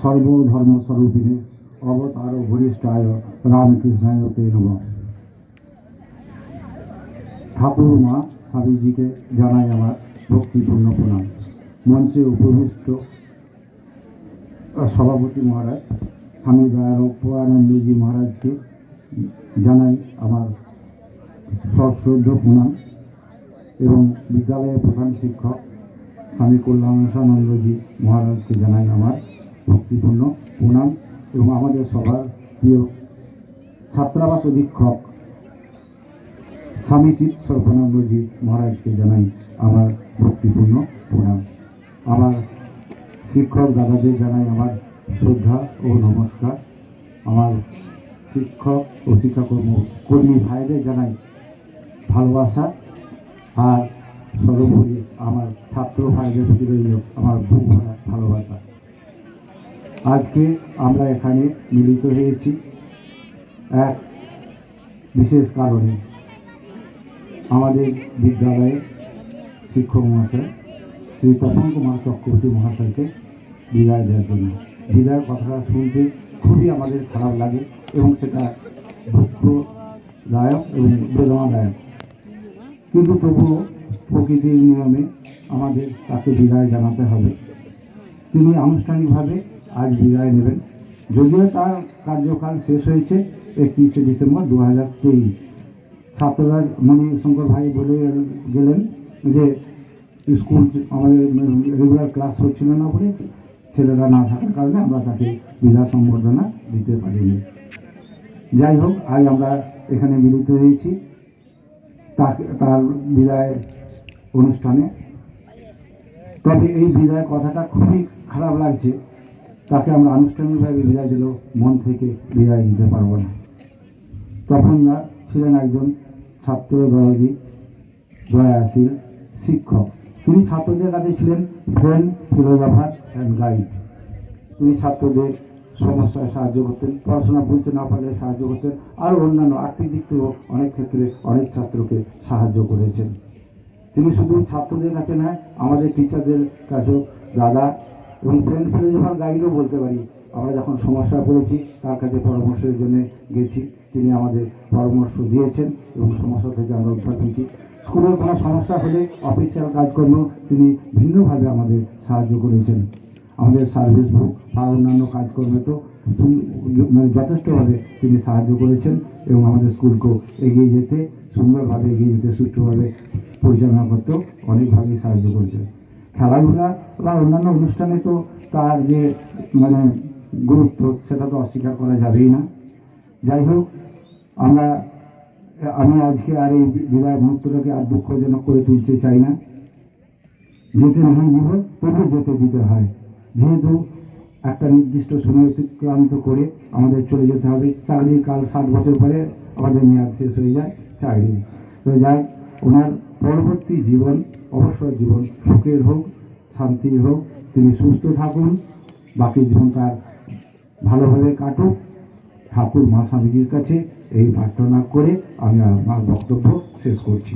সর্বধর্ম স্বরূপিণী অবতার ভরিষ্ঠায় রামকৃষ্ণায় তে নমঃ। ঠাকুর মা স্বামীজিকে জানাই আমার ভক্তিপূর্ণ প্রণাম। মঞ্চে উপবিষ্ট সভাপতি মহারাজ, স্বামী দয়ানন্দজি মহারাজকে জানাই আমার সশ্রদ্ধ প্রণাম এবং বিদ্যালয়ের প্রধান শিক্ষক স্বামী কল্যাণানন্দজি মহারাজকে জানাই আমার ভক্তিপূর্ণ, প্রণাম এবং আমাদের সবার প্রিয় ছাত্রাবাস অধীক্ষক স্বামী চিৎ সর্বানন্দজি মহারাজকে জানাই আমার ভক্তিপূর্ণ প্রণাম। আমার শিক্ষক দাদাদের জানাই আমার শ্রদ্ধা ও নমস্কার। আমার শিক্ষক ও শিক্ষাকর্ম কর্মী ভাইদের জানাই ভালোবাসা। আর সর্বোপরি আমার ছাত্র ভাইদের প্রতি রইল আমার বুক ভরা ভালোবাসা। আজকে আমরা এখানে মিলিত হয়েছি। এক বিশেষ কারণে আমাদের বিদ্যালয়ে শিক্ষক মহাশয় শ্রী তপন কুমার চক্রবর্তী মহাশয়কে বিদায় দেওয়ার জন্য। বিদায়ের কথাটা শুনতে খুবই আমাদের খারাপ লাগে এবং সেটা দুঃখদায়ক এবং বেদনাদায়ক। কিন্তু তবুও প্রকৃতির নিয়মে আমাদের তাকে বিদায় জানাতে হবে। তিনি আনুষ্ঠানিকভাবে আজ বিদায় নেবেন। যদিও তার কার্যকাল শেষ হয়েছে একত্রিশে ডিসেম্বর দু হাজার তেইশ। ছাত্ররা মণিশঙ্কর ভাই বলে গেলেন যে, স্কুল আমাদের রেগুলার ক্লাস হচ্ছিল না বলে ছেলেরা না থাকার কারণে আমরা তাকে বিদায় সম্বর্ধনা দিতে পারিনি। যাই হোক, আজ আমরা এখানে মিলিত হয়েছি। তাকে তার বিদায় অনুষ্ঠানে। তবে এই বিদায় কথাটা খুবই খারাপ লাগছে। তাকে আমরা আনুষ্ঠানিকভাবে বিদায় দিলেও মন থেকে বিদায় দিতে পারব না। তখন না, ছিলেন একজন ছাত্র দরদি দয়াশীল শিক্ষক। তিনি ছাত্রদের কাছে ছিলেন ফ্রেন্ড ফিলোজফার অ্যান্ড গাইড তিনি ছাত্রদের সমস্যায় সাহায্য করতেন, পড়াশোনা বুঝতে না পারলে সাহায্য করতেন, আর অন্যান্য আর্থিক দিক থেকেও অনেক ক্ষেত্রে অনেক ছাত্রকে সাহায্য করেছেন। তিনি শুধু ছাত্রদের কাছে নয়, আমাদের টিচারদের কাছেও। দাদা এবং ফ্রেন্ড ফিলোজফার গাইডও বলতে পারি, আমরা যখন সমস্যা পড়েছি, তার কাছে পরামর্শের জন্য গেছি। তিনি আমাদের পরামর্শ দিয়েছেন এবং সমস্যা থেকে আমরা উদ্ধার পেয়েছি। স্কুলের কোনো সমস্যা হলে অফিসিয়াল কাজকর্ম, তিনি ভিন্নভাবে আমাদের সাহায্য করেছেন। আমাদের সার্ভিস বুক বা অন্যান্য কাজকর্মে তো মানে যথেষ্টভাবে তিনি সাহায্য করেছেন এবং আমাদের স্কুলকেও এগিয়ে যেতে, সুন্দরভাবে এগিয়ে যেতে, সুষ্ঠুভাবে পরিচালনা করতেও অনেকভাবেই সাহায্য করেছেন। খেলাধুলা বা অন্যান্য অনুষ্ঠানে তো তার যে মানে গুরুত্ব, সেটা তো অস্বীকার করা যাবেই না। যাই হোক, আমরা, আমি আজকে আর এই বিদায় মুহূর্তটাকে আর দুঃখজনক করে তুলতে চাই না। যেতে নহয় দিব তবু যেতে দিতে হয়। যেহেতু একটা নির্দিষ্ট সময় অতিক্রান্ত করে আমাদের চলে যেতে হবে চাকরির কাল সাত বছর পরে আমাদের মেয়াদ শেষ হয়ে যায়, চাকরি। তো যাই, ওনার পরবর্তী জীবন অবসর জীবন সুখের হোক, শান্তির হোক, তিনি সুস্থ থাকুন, বাকি জীবন তার ভালোভাবে কাটুক। ঠাকুর মা স্বামীজির কাছে এই প্রার্থনা করে আমি আমার বক্তব্য শেষ করছি।